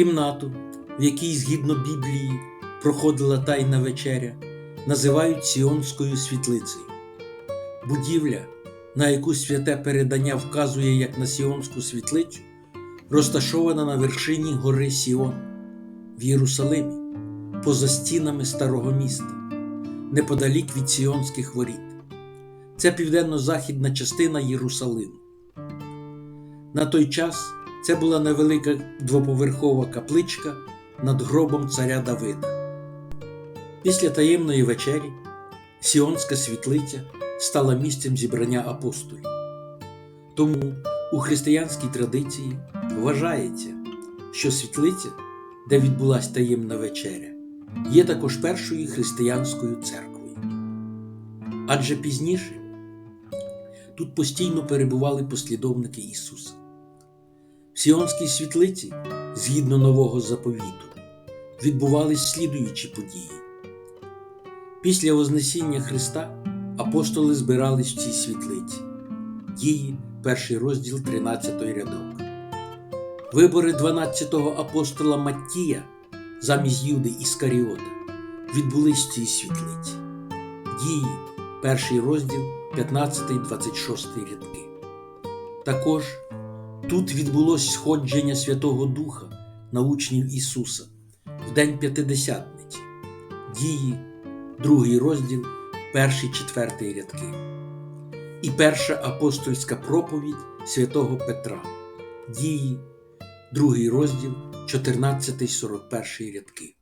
Кімнату, в якій згідно Біблії проходила Тайна вечеря, називають Сіонською світлицею. Будівля, на яку святе передання вказує як на Сіонську світлицю, розташована на вершині гори Сіон в Єрусалимі, поза стінами старого міста, неподалік від Сіонських воріт. Це південно-західна частина Єрусалиму. На той час це була невелика двоповерхова капличка над гробом царя Давида. Після таємної вечері Сіонська світлиця стала місцем зібрання апостолів. Тому у християнській традиції вважається, що світлиця, де відбулась таємна вечеря, є також першою християнською церквою. Адже пізніше тут постійно перебували послідовники Ісуса. Сіонській світлиці, згідно нового заповіту, відбувались слідуючі події. Після Вознесіння Христа апостоли збирались в цій світлиці. Дії, перший розділ, 13 рядок. Вибори 12-го апостола Маттія замість Юди Іскаріота відбулись в цій світлиці. Дії, перший розділ, 15-26 рядки. Також тут відбулось сходження Святого Духа на учнів Ісуса в День П'ятидесятниці. Дії, другий розділ, перший четвертий рядки. І перша апостольська проповідь святого Петра. Дії, другий розділ, 14-41 рядки.